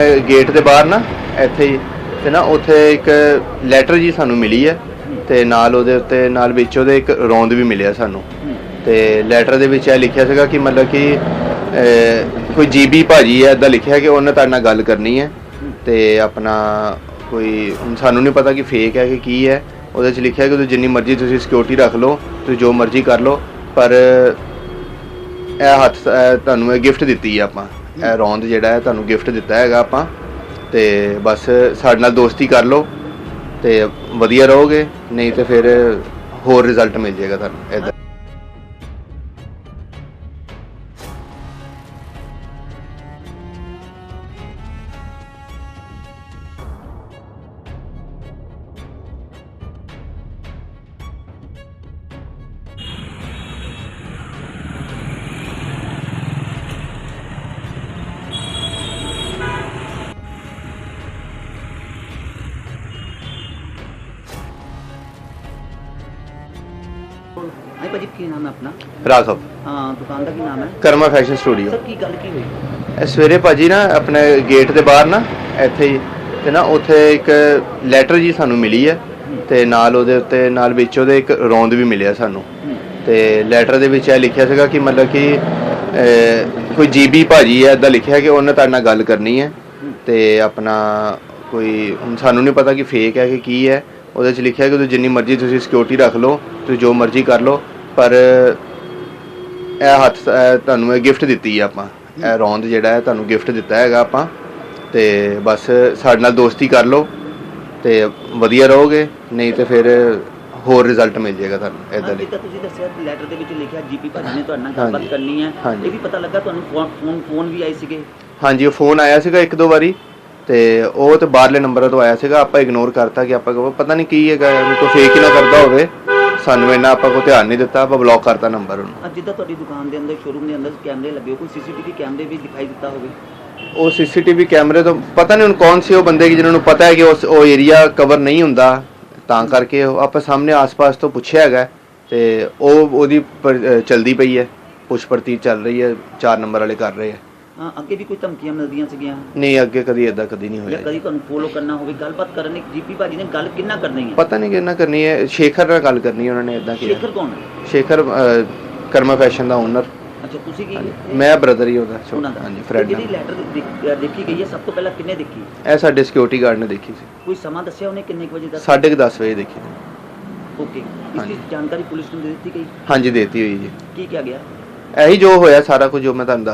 Gate ਦੇ ਬਾਹਰ ਨਾ ਇੱਥੇ ਹੀ। ਤੇ ਨਾ ਉੱਥੇ ਇੱਕ ਲੈਟਰ ਜੀ ਸਾਨੂੰ ਮਿਲੀ ਹੈ ਤੇ ਨਾਲ ਉਹਦੇ ਉੱਤੇ ਨਾਲ ਵਿੱਚ ਉਹਦੇ ਇੱਕ ਰੌਂਦ ਵੀ ਮਿਲਿਆ ਸਾਨੂੰ। ਤੇ ਲੈਟਰ ਦੇ ਵਿੱਚ ਇਹ ਲਿਖਿਆ ਸੀਗਾ ਕਿ ਮਤਲਬ ਕਿ ਅਹ, ਕੋਈ ਜੀਬੀ ਭਾਜੀ ਹੈ ਇਦਾਂ ਲਿਖਿਆ ਕਿ ਉਹਨੇ ਤੁਹਾਡੇ ਨਾਲ ਗੱਲ ਕਰਨੀ ਹੈ ਤੇ ਆਪਣਾ ਕੋਈ ਹੁਣ ਸਾਨੂੰ ਨਹੀਂ ਪਤਾ ਕਿ ਫੇਕ ਹੈ ਕਿ ਕੀ ਹੈ ਉਹਦੇ 'ਚ ਲਿਖਿਆ ਕਿ ਤੁਸੀਂ ਜਿੰਨੀ ਮਰਜ਼ੀ ਤੁਸੀਂ ਸਿਕਿਉਰਿਟੀ ਰੱਖ ਲਓ ਤੁਸੀਂ ਜੋ ਮਰਜ਼ੀ ਕਰ ਲਓ ਪਰ ਇਹ ਹੱਥ ਤੁਹਾਨੂੰ ਇਹ ਗਿਫਟ ਦਿੱਤੀ ਹੈ ਆਪਾਂ। ਇਹ ਰੌਂਦ ਜਿਹੜਾ ਹੈ ਤੁਹਾਨੂੰ ਗਿਫਟ ਦਿੱਤਾ ਹੈਗਾ ਆਪਾਂ। ਤੇ ਬਸ ਸਾਡੇ ਨਾਲ ਦੋਸਤੀ ਕਰ ਲਓ ਤੇ ਵਧੀਆ ਰਹੋਗੇ ਨਹੀਂ ਤੇ ਫਿਰ ਹੋਰ ਰਿਜ਼ਲਟ ਮਿਲ ਜਾਏਗਾ ਤੁਹਾਨੂੰ ਇਦਾਂ ਹਾਂ ਭਾਜੀ ਕੀ ਨਾਮ ਹੈ ਆਪਣਾ? ਰਾਘਵ ਹਾਂ ਦੁਕਾਨ ਦਾ ਕੀ ਨਾਮ ਹੈ? Karma fashion studio. ਸਰ ਕੀ ਗੱਲ ਕੀ ਹੋਈ? ਇਹ ਸਵੇਰੇ ਭਾਜੀ ਨਾ ਆਪਣੇ ਗੇਟ ਦੇ ਬਾਹਰ ਨਾ ਇੱਥੇ ਹੀ ਤੇ ਨਾ ਉੱਥੇ ਇੱਕ ਲੈਟਰ ਜੀ ਸਾਨੂੰ ਮਿਲੀ ਹੈ ਤੇ ਨਾਲ ਉਹਦੇ ਉੱਤੇ ਨਾਲ ਵਿੱਚ ਉਹਦੇ ਇੱਕ ਰੌਂਦ ਵੀ ਮਿਲਿਆ ਸਾਨੂੰ। ਤੇ ਲੈਟਰ ਦੇ ਵਿੱਚ ਇਹ ਲਿਖਿਆ ਸੀਗਾ ਕਿ ਮਤਲਬ ਕਿ ਕੋਈ ਜੀਬੀ ਭਾਜੀ ਹੈ ਇਦਾਂ ਲਿਖਿਆ ਕਿ ਉਹਨੇ ਤੁਹਾਡੇ ਨਾਲ ਗੱਲ ਕਰਨੀ ਹੈ ਤੇ ਆਪਣਾ ਕੋਈ ਹੁਣ ਸਾਨੂੰ ਨਹੀਂ ਪਤਾ ਕਿ ਫੇਕ ਹੈ ਕਿ ਕੀ ਹੈ ਉਹਦੇ 'ਚ ਲਿਖਿਆ ਕਿ ਤੁਸੀਂ ਜਿੰਨੀ ਮਰਜ਼ੀ ਤੁਸੀਂ ਸਿਕਿਉਰਿਟੀ ਰੱਖ ਲਓ ਤੁਸੀਂ ਜੋ ਮਰਜ਼ੀ ਕਰ ਲਓ ਪਰ ਇਹ ਹੱਥ ਇਹ ਤੁਹਾਨੂੰ ਇਹ ਗਿਫਟ ਦਿੱਤੀ ਹੈ ਆਪਾਂ। ਇਹ ਰੌਂਦ ਜਿਹੜਾ ਹੈ ਤੁਹਾਨੂੰ ਗਿਫਟ ਦਿੱਤਾ ਹੈਗਾ ਆਪਾਂ। ਤੇ ਬਸ ਸਾਡੇ ਨਾਲ ਦੋਸਤੀ ਕਰ ਲਓ ਤੇ ਵਧੀਆ ਰਹੋਗੇ ਨਹੀਂ ਤੇ ਫਿਰ ਹੋਰ ਰਿਜ਼ਲਟ ਮਿਲ ਜਾਏਗਾ ਤੁਹਾਨੂੰ ਇਦਾਂ ਦੀ। ਤੁਸੀਂ ਦੱਸਿਆ ਲੈਟਰ ਦੇ ਵਿੱਚ ਲਿਖਿਆ ਜੀਪੀ ਭਾਜੀ ਨੇ ਤੁਹਾਡੇ ਨਾਲ ਗੱਲਬਾਤ। ਕਰਨੀ ਹੈ। ਇਹ ਵੀ ਪਤਾ ਲੱਗਾ ਤੁਹਾਨੂੰ ਫੋਨ ਫੋਨ ਫੋਨ ਵੀ ਆਏ ਸੀਗੇ? ਹਾਂਜੀ ਉਹ ਫੋਨ ਆਇਆ ਸੀਗਾ ਇੱਕ ਦੋ ਵਾਰੀ। ਤੇ ਉਹ ਤੇ ਬਾਹਰਲੇ ਨੰਬਰਾਂ ਤੋਂ ਆਇਆ ਸੀਗਾ ਆਪਾਂ ਇਗਨੋਰ ਕਰਤਾ ਕਿ ਆਪਾਂ ਕਹੋ ਪਤਾ ਨਹੀਂ ਕੀ ਹੈਗਾ ਵੀ ਕੋਈ ਫੇਕ ਹੀ ਨਾ ਕਰਦਾ ਹੋਵੇ। ਸਾਨੂੰ ਇੰਨਾ ਆਪਾਂ ਕੋ ਧਿਆਨ ਨਹੀਂ ਦਿੱਤਾ ਆਪਾਂ ਬਲੌਕ ਕਰਤਾ ਨੰਬਰ ਉਹਨੂੰ। ਅੱਜ ਜਿੱਦਾਂ ਤੁਹਾਡੀ ਦੁਕਾਨ ਦੇ ਅੰਦਰ ਸ਼ੋਰੂਮ ਦੇ ਅੰਦਰ ਕੈਮਰੇ ਲੱਗੇ ਹੋ ਕੋਈ ਸੀਸੀਟੀਵੀ ਕੈਮਰੇ ਵੀ ਦਿਖਾਈ ਦਿੱਤਾ ਹੋਵੇ। ਉਹ ਸੀਸੀਟੀਵੀ ਕੈਮਰੇ ਤੋਂ ਪਤਾ ਨਹੀਂ ਹੁਣ ਕੌਣ ਸੀ ਉਹ ਬੰਦੇ ਕਿ ਜਿਨ੍ਹਾਂ ਨੂੰ ਪਤਾ ਹੈ ਕਿ ਉਸ ਉਹ ਏਰੀਆ ਕਵਰ ਨਹੀਂ ਹੁੰਦਾ ਤਾਂ ਕਰਕੇ ਉਹ ਆਪਾਂ ਸਾਹਮਣੇ ਆਸ-ਪਾਸ ਤੋਂ ਪੁੱਛਿਆ ਹੈਗਾ ਤੇ ਉਹ ਉਹਦੀ ਪਰ- ਚਲਦੀ ਪਈ ਹੈ ਪੁੱਛ ਪੜਤੀ ਚੱਲ ਰਹੀ ਹੈ 4 ਨੰਬਰ ਵਾਲੇ ਕਰ ਰਹੇ ਆ ਹਾਂ ਅੱਗੇ ਵੀ ਕੋਈ ਧਮਕੀਆਂ ਮਿਲਦੀਆਂ ਸੀਗੀਆਂ? ਨਹੀਂ ਅੱਗੇ ਕਦੀ ਇਦਾਂ ਕਦੀ ਨਹੀਂ ਜਾਂ ਹੋਇਆ ਕਦੀ ਤੁਹਾਨੂੰ ਫੋਲੋ ਕਰਨਾ ਹੋਵੇ ਗੱਲਬਾਤ ਕਰਨ ਲਈ ਜੀਪੀ ਭਾਜੀ ਨੇ ਗੱਲ ਕਿੰਨਾ ਕਰਨੀ ਹੈ? ਪਤਾ ਨਹੀਂ ਕਿੰਨਾ ਕਰਨੀ ਹੈ ਸ਼ੇਖਰ ਨਾਲ ਗੱਲ ਕਰਨੀ ਹੈ ਉਹਨਾਂ ਨੇ ਇਦਾਂ ਕੀਤਾ ਸ਼ੇਖਰ ਕੌਣ ਹੈ? ਸ਼ੇਖਰ ਅਹ, ਕਰਮਾ ਫੈਸ਼ਨ ਦਾ ਓਨਰ ਅੱਛਾ ਤੁਸੀਂ ਕੀ ਮੈਂ ਬ੍ਰਦਰ ਹੀ ਉਹਦਾ ਛੋਟਾ ਉਹਨਾਂ ਦਾ। ਹਾਂਜੀ ਫਰੈਂਡ ਜਿਹੜੀ ਲੈਟਰ ਦੇਖੀ ਗਈ ਹੈ ਸਭ ਤੋਂ ਪਹਿਲਾਂ ਕਿੰਨੇ ਦੇਖੀ? ਇਹ ਸਾਡੇ ਸਿਕਿਉਰਿਟੀ ਗਾਰਡ ਨੇ ਦੇਖੀ ਸੀ। ਕੋਈ ਸਮਾਂ ਦੱਸਿਆ ਉਹਨੇ ਕਿੰਨੇ ਕੁ ਵਜੇ ਦਾ 10:30 ਵਜੇ ਦੇਖੀ ਸੀ। ਓਕੇ। ਇਸ ਹਾਂਜੀ। ਦੀ ਜਾਣਕਾਰੀ ਪੁਲਿਸ ਨੂੰ ਦੇ ਦਿੱਤੀ ਗਈ? ਹਾਂਜੀ ਦੇਤੀ ਹੋਈ ਜੀ। ਕੀ ਕਿਹਾ ਗਿਆ? ਇਹੀ ਜੋ ਹੋਇਆ ਸਾਰਾ ਕੁਝ ਜੋ ਮੈਂ ਤੁਹਾਨੂੰ ਦੱਸ